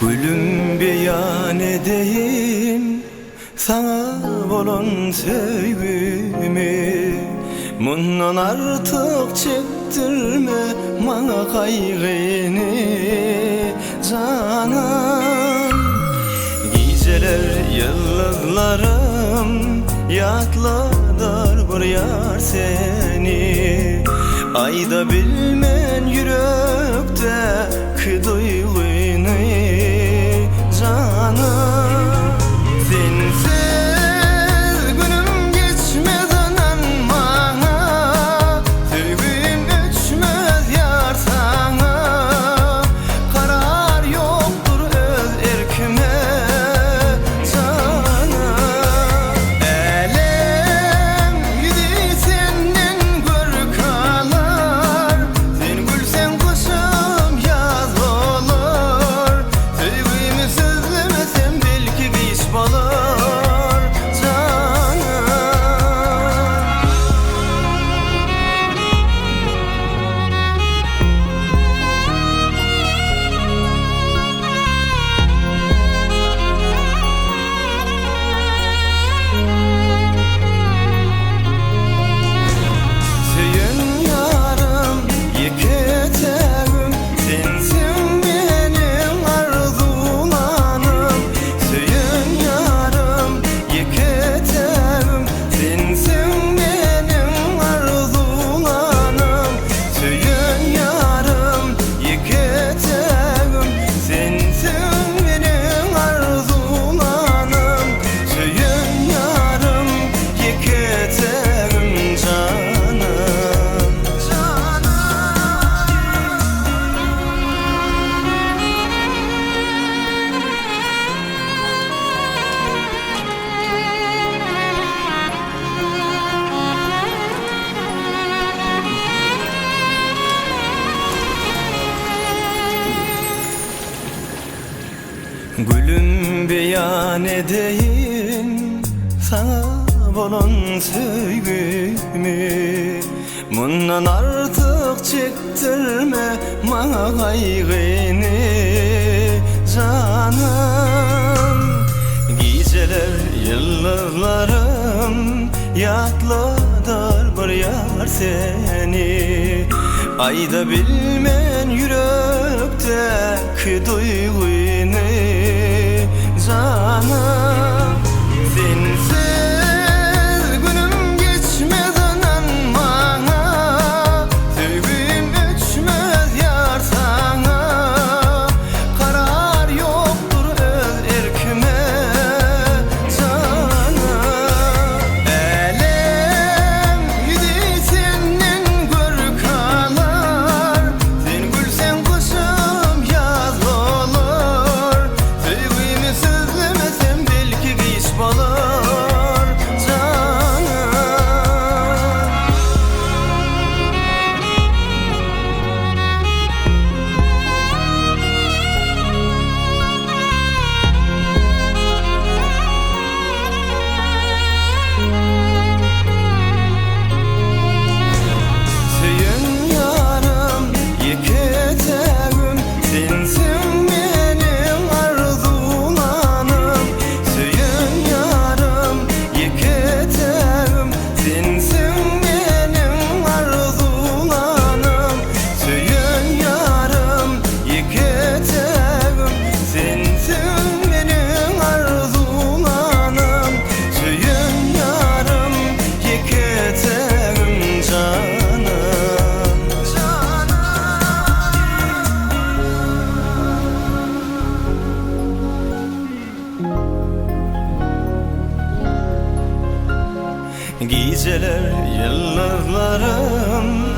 Gülüm beyan edeyim sana olan sevgimi. Bundan artık çektirme bana kaygını. Canım Geceler yıldızlarım yatladar bir yar seni. Ayda bilmen yürekte kıdıyım ne diyeyim sana bunun sevgimi? Bundan artık çektirme bana kaygını canım Geceler yıllarım yatladır bir yar seni. Ayda bilmen yürekte ki duygunu Geceler yıllarlarım.